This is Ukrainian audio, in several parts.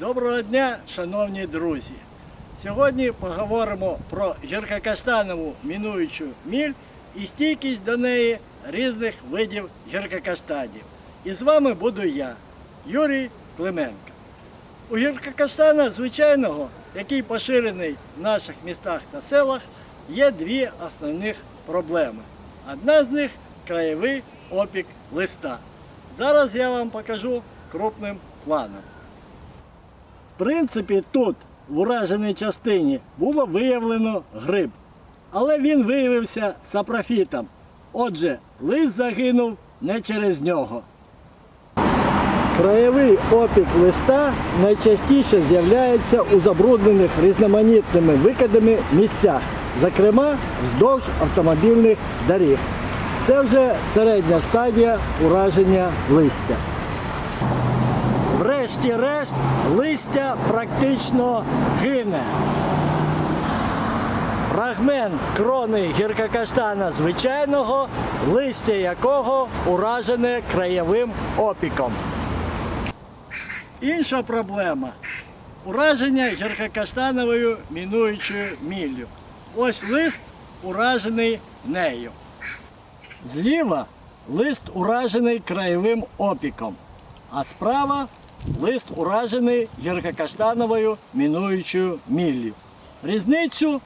Доброго дня, шановні друзі! Сьогодні поговоримо про гіркокаштанову мінуючу міль і стійкість до неї різних видів гіркокаштанів. І з вами буду я, Юрій Клименко. У гіркокаштана звичайного, який поширений в наших містах та селах, є дві основних проблеми. Одна з них краєвий опік листа. Зараз я вам покажу крупним планом. В принципі, тут, в ураженій частині, було виявлено гриб. Але він виявився сапрофітом. Отже, лист загинув не через нього. Краєвий опік листа найчастіше з'являється у забруднених різноманітними викидами місцях, зокрема вздовж автомобільних доріг. Це вже середня стадія ураження листя. Врешті-решт листя практично гине. Фрагмент крони гіркокаштана звичайного, листя якого уражене краєвим опіком. Інша проблема ураження гіркокаштановою мінуючою міллю. Ось лист уражений нею. Зліва лист уражений краєвим опіком, а справа лист уражений гіркокаштановою мінуючою міллю. Різницю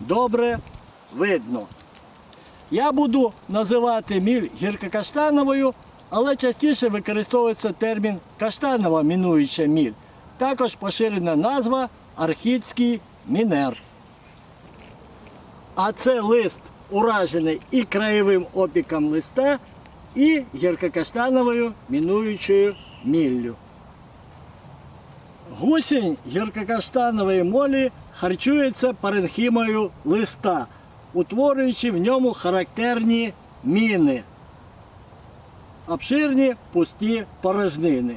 добре видно. Я буду називати міль гіркокаштановою, але частіше використовується термін каштанова мінуюча міль. Також поширена назва архідський мінер. А це лист уражений і краєвим опіком листа, і гіркокаштановою мінуючою міллю. Гусінь гіркокаштанової молі харчується паренхімою листа, утворюючи в ньому характерні міни, обширні пусті порожнини.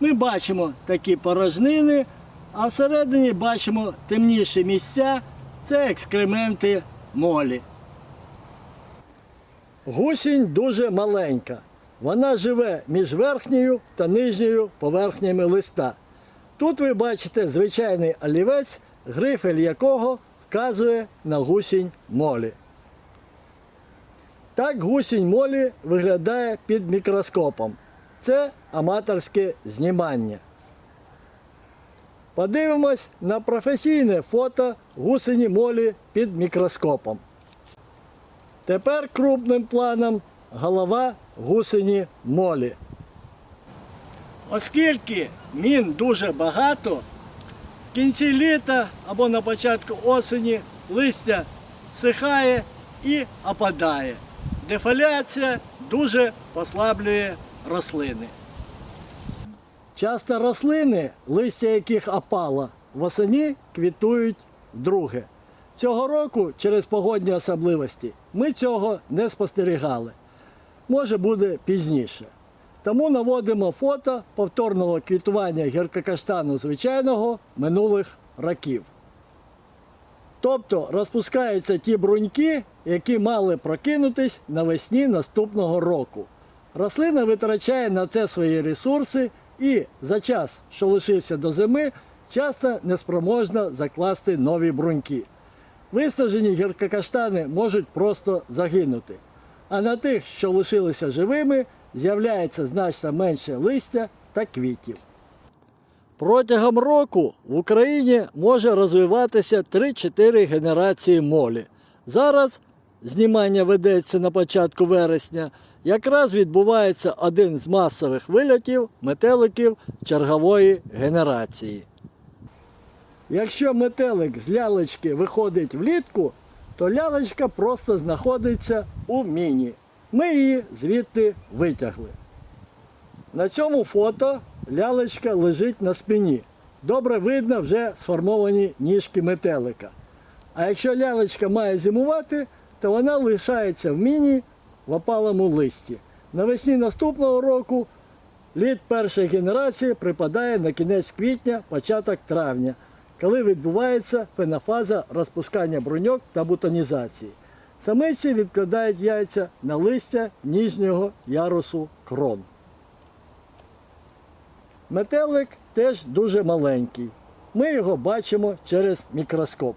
Ми бачимо такі порожнини, а всередині бачимо темніші місця це екскременти молі. Гусінь дуже маленька. Вона живе між верхньою та нижньою поверхнями листа. Тут ви бачите звичайний олівець, грифель якого вказує на гусінь молі. Так гусінь молі виглядає під мікроскопом. Це аматорське знімання. Подивимось на професійне фото гусені молі під мікроскопом. Тепер крупним планом голова гусені молі. Оскільки мін дуже багато, в кінці літа або на початку осені листя всихає і опадає. Дефоляція дуже послаблює рослини. Часто рослини, листя яких опало, восені квітують вдруге. Цього року через погодні особливості ми цього не спостерігали. Може буде пізніше. Тому наводимо фото повторного квітування гіркокаштану звичайного минулих років. Тобто розпускаються ті бруньки, які мали прокинутись навесні наступного року. Рослина витрачає на це свої ресурси і за час, що лишився до зими, часто неспроможна закласти нові бруньки. Виснажені гіркокаштани можуть просто загинути. А на тих, що лишилися живими, з'являється значно менше листя та квітів. Протягом року в Україні може розвиватися 3-4 генерації молі. Зараз знімання ведеться на початку вересня. Якраз відбувається один з масових вильотів метеликів чергової генерації. Якщо метелик з лялечки виходить влітку, то лялечка просто знаходиться у міні. Ми її звідти витягли. На цьому фото лялечка лежить на спині. Добре видно вже сформовані ніжки метелика. А якщо лялечка має зимувати, то вона лишається в міні в опалому листі. Навесні наступного року літ першої генерації припадає на кінець квітня, початок травня, коли відбувається фенофаза розпускання бруньок та бутонізації. Самиці відкладають яйця на листя ніжнього ярусу крон. Метелик теж дуже маленький. Ми його бачимо через мікроскоп.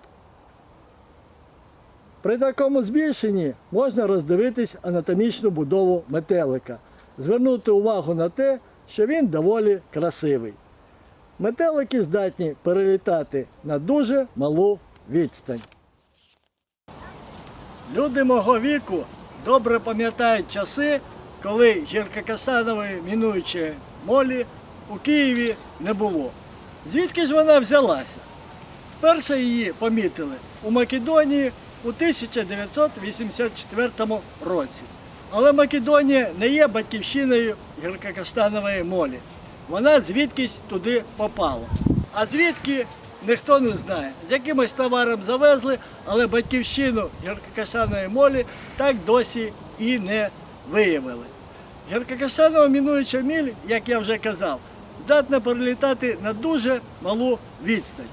При такому збільшенні можна роздивитись анатомічну будову метелика, звернути увагу на те, що він доволі красивий. Метелики здатні перелітати на дуже малу відстань. Люди мого віку добре пам'ятають часи, коли гіркокаштанової мінуючої молі у Києві не було. Звідки ж вона взялася? Вперше її помітили у Македонії у 1984 році. Але Македонія не є батьківщиною гіркокаштанової молі. Вона звідкись туди попала. А звідки ніхто не знає. З якимось товаром завезли, але батьківщину гіркокаштанової молі так досі і не виявили. Гіркокаштанова мінуюча міль, як я вже казав, здатна перелітати на дуже малу відстань.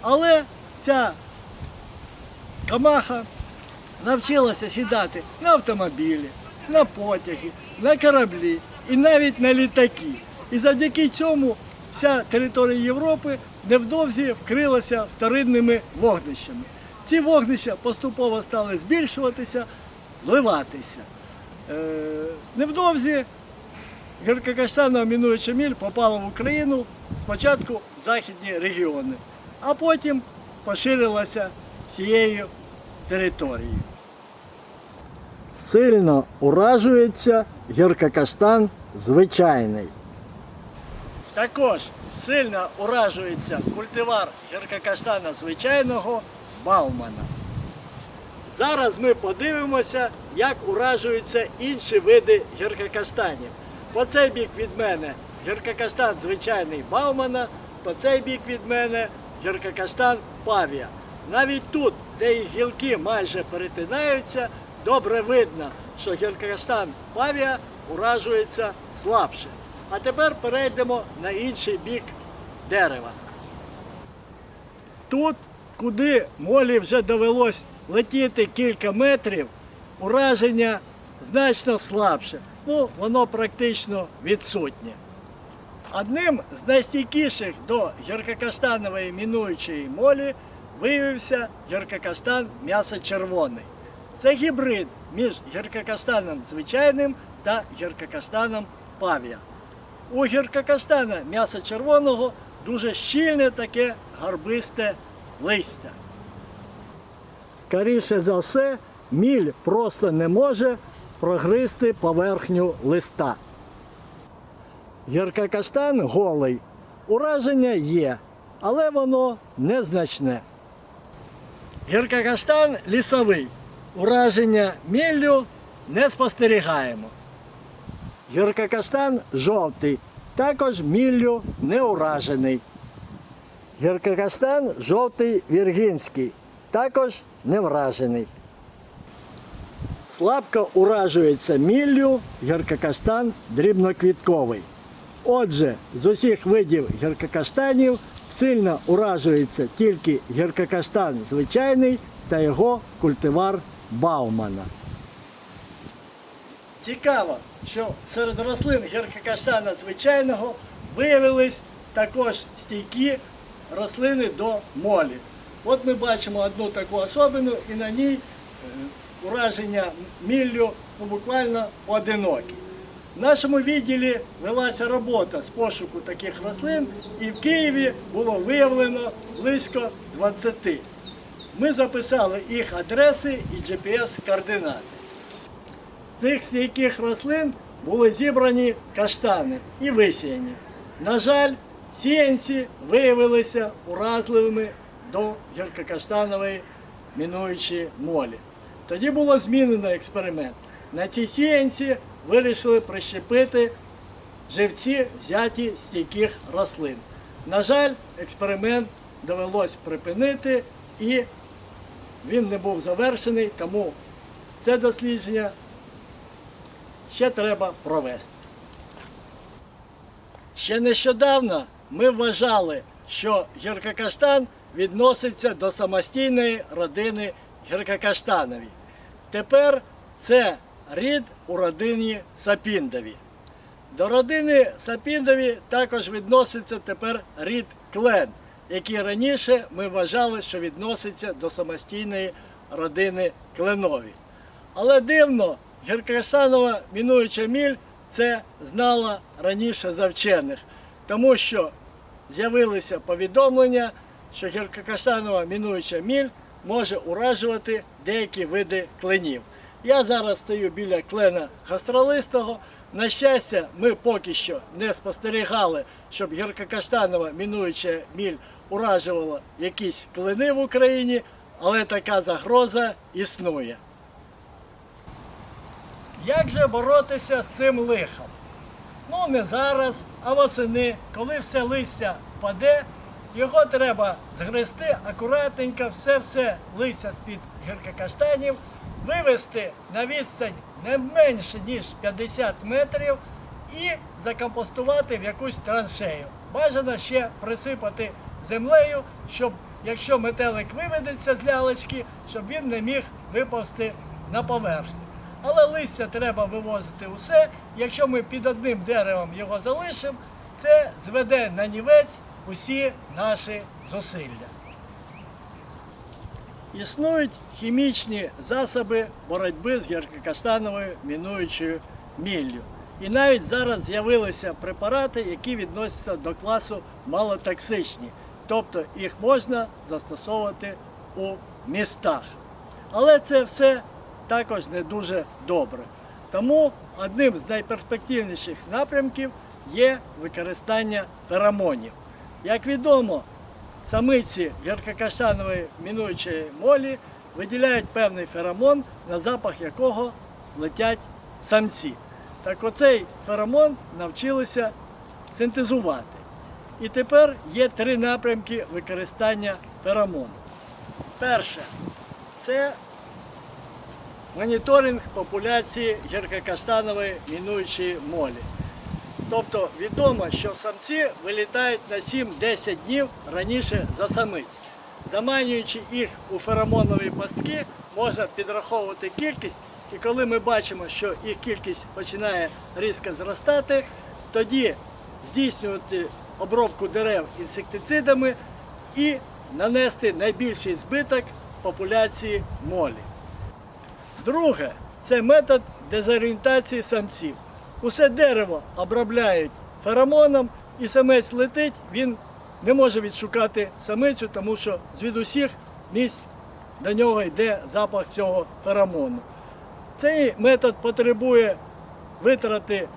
Але ця камаха навчилася сідати на автомобілі, на потяги, на кораблі і навіть на літаки. І завдяки цьому вся територія Європи невдовзі вкрилася вторинними вогнищами. Ці вогнища поступово стали збільшуватися, зливатися. Е, невдовзі гіркокаштанова мінуюча міль попала в Україну спочатку в західні регіони, а потім поширилася всією територією. Сильно уражується гіркокаштан звичайний. Також сильно уражується культивар гіркокаштана звичайного Баумана. Зараз ми подивимося, як уражуються інші види гіркокаштанів. По цей бік від мене гіркокаштан звичайний Баумана, по цей бік від мене гіркокаштан Павія. Навіть тут, де їх гілки майже перетинаються, добре видно, що гіркокаштан Павія уражується слабше. А тепер перейдемо на інший бік дерева. Тут, куди молі вже довелось летіти кілька метрів, ураження значно слабше. Ну, воно практично відсутнє. Одним з найстійкіших до гіркокаштанової мінуючої молі виявився гіркокаштан м'ясо червоний. Це гібрид між гіркокаштаном звичайним та гіркокаштаном павія. У гіркокаштана м'яса червоного дуже щільне таке гарбисте листя. Скоріше за все, міль просто не може прогризти поверхню листа. Гіркокаштан голий. Ураження є, але воно незначне. Гіркокаштан лісовий. Ураження міллю не спостерігаємо. Гіркокаштан жовтий, також міллю не уражений. Гіркокаштан жовтий віргінський, також не вражений. Слабко уражується міллю гіркокаштан дрібноквітковий. Отже, з усіх видів гіркокаштанів сильно уражується тільки гіркокаштан звичайний та його культивар Баумана. Цікаво, що серед рослин гіркокаштана звичайного виявились також стійкі рослини до молі. От ми бачимо одну таку особину і на ній е, ураження міллю буквально поодинокі. В нашому відділі велася робота з пошуку таких рослин, і в Києві було виявлено близько 20. Ми записали їх адреси і GPS-координати. Цих стійких рослин були зібрані каштани і висіяні. На жаль, сіянці виявилися уразливими до гіркокаштанової мінуючої молі. Тоді було змінено експеримент. На ці сіянці вирішили прищепити живці взяті стійких рослин. На жаль, експеримент довелось припинити і він не був завершений, тому це дослідження ще треба провести. Ще нещодавно ми вважали, що гіркокаштан відноситься до самостійної родини гіркокаштанові. Тепер це рід у родині сапіндові. До родини Сапіндові також відноситься тепер рід клен, який раніше ми вважали, що відноситься до самостійної родини Кленові. Але дивно, Гіркасанова мінуюча міль це знала раніше за вчених, тому що з'явилися повідомлення, що гіркокаштанова мінуюча міль може уражувати деякі види кленів. Я зараз стою біля клена гастролистого. На щастя, ми поки що не спостерігали, щоб гіркокаштанова мінуюча міль уражувала якісь клени в Україні, але така загроза існує. Як же боротися з цим лихом? Ну не зараз, а восени, коли все листя впаде, його треба згрести акуратненько, все-все листя з-під гіркокаштанів, вивести на відстань не менше, ніж 50 метрів і закомпостувати в якусь траншею. Бажано ще присипати землею, щоб якщо метелик виведеться з лялечки, щоб він не міг виповзти на поверхню. Але листя треба вивозити усе. Якщо ми під одним деревом його залишимо, це зведе на нівець усі наші зусилля. Існують хімічні засоби боротьби з гіркокаштановою мінуючою міллю. І навіть зараз з'явилися препарати, які відносяться до класу малотоксичні. Тобто їх можна застосовувати у містах. Але це все також не дуже добре. Тому одним з найперспективніших напрямків є використання феромонів. Як відомо, самиці гіркокаштанової мінуючої молі виділяють певний феромон, на запах якого летять самці. Так оцей феромон навчилися синтезувати. І тепер є три напрямки використання феромону. Перше це моніторинг популяції гіркокаштанової мінуючої молі. Тобто відомо, що самці вилітають на 7-10 днів раніше за самиць. Заманюючи їх у феромонові пастки, можна підраховувати кількість, і коли ми бачимо, що їх кількість починає різко зростати, тоді здійснювати обробку дерев інсектицидами і нанести найбільший збиток популяції молі. Друге це метод дезорієнтації самців. Усе дерево обробляють феромоном, і самець летить, він не може відшукати самицю, тому що звідусіх місць до нього йде запах цього феромону. Цей метод потребує витрати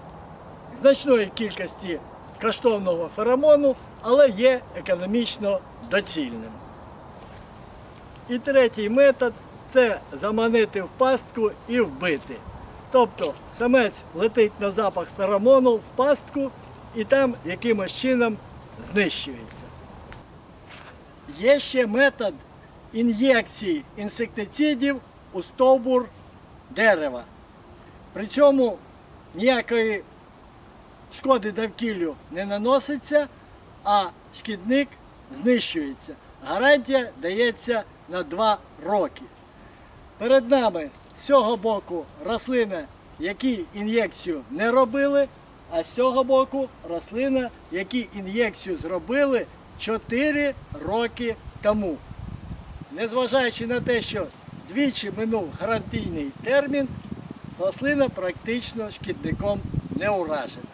значної кількості коштовного феромону, але є економічно доцільним. І третій метод це заманити в пастку і вбити. Тобто самець летить на запах феромону в пастку і там якимось чином знищується. Є ще метод ін'єкції інсектицидів у стовбур дерева. Причому ніякої шкоди довкіллю не наноситься, а шкідник знищується. Гарантія дається на 2 роки. Перед нами з цього боку рослина, які ін'єкцію не робили, а з цього боку рослина, які ін'єкцію зробили 4 роки тому. Незважаючи на те, що двічі минув гарантійний термін, рослина практично шкідником не уражена.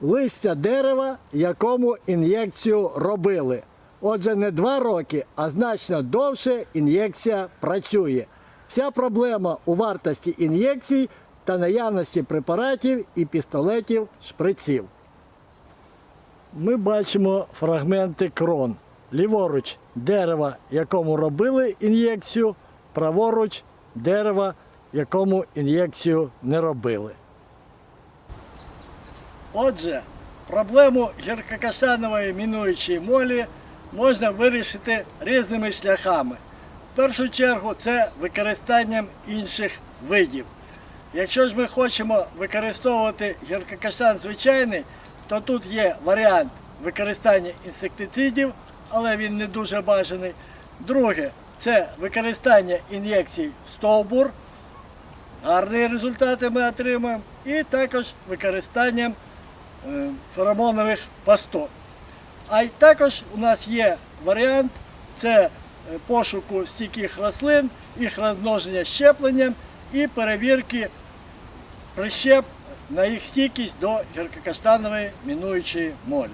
Листя дерева, якому ін'єкцію робили. Отже, не два роки, а значно довше ін'єкція працює. Вся проблема у вартості ін'єкцій та наявності препаратів і пістолетів шприців. Ми бачимо фрагменти крон. Ліворуч дерева, якому робили ін'єкцію, праворуч дерева, якому ін'єкцію не робили. Отже, проблему гіркокашанової мінуючої молі можна вирішити різними шляхами. В першу чергу це використанням інших видів. Якщо ж ми хочемо використовувати гіркокашан звичайний, то тут є варіант використання інсектицидів, але він не дуже бажаний. Друге це використання ін'єкцій в стовбур. Гарні результати ми отримаємо. і також використанням е, феромонових пасток. А й також у нас є варіант це е, пошуку стійких рослин, їх розмноження щепленням і перевірки прищеп на їх стійкість до гіркокаштанової мінуючої молі.